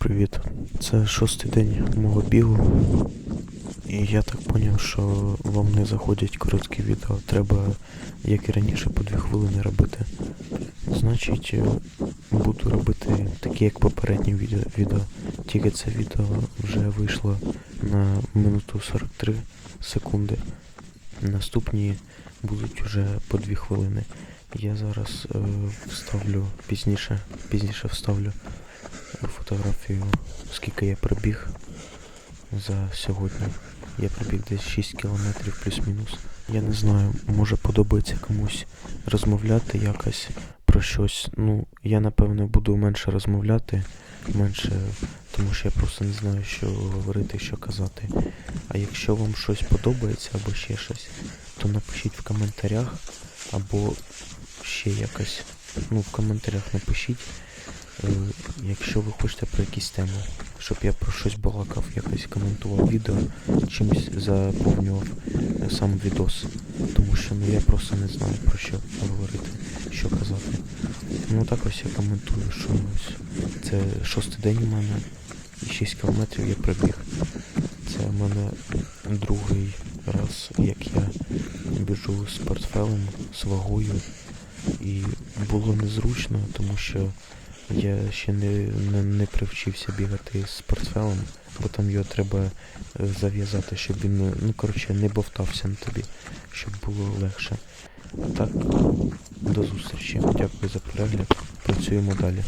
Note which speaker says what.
Speaker 1: Привіт. Це шостий день мого бігу. І я так поняв, що вам не заходять короткі відео. Треба, як і раніше, по дві хвилини робити. Значить, е, буду робити такі, як попередні відео. відео. Тільки це відео вже вийшло на минуту 43 секунди. Наступні будуть вже по дві хвилини. Я зараз е, вставлю пізніше, пізніше вставлю фотографію, скільки я пробіг за сьогодні. Я пробіг десь 6 кілометрів плюс-мінус. Я не знаю, може подобається комусь розмовляти якось про щось. Ну, я напевно буду менше розмовляти, менше, тому що я просто не знаю, що говорити, що казати. А якщо вам щось подобається або ще щось, то напишіть в коментарях, або ще якось. Ну, в коментарях напишіть. Е, Якщо ви хочете про якісь теми, щоб я про щось балакав, якось коментував відео, чимось заповнював е, сам відос. Тому що ну я просто не знаю про що говорити, що казати. Ну так ось я коментую, що ось це шостий день у мене і 6 кілометрів я пробіг. Це в мене другий раз, як я біжу з портфелем, з вагою. І було незручно, тому що я ще не, не, не привчився бігати з портфелем, бо там його треба е, зав'язати, щоб він, ну коротше, не бовтався на тобі, щоб було легше. Так, до зустрічі. Дякую за перегляд. Працюємо далі.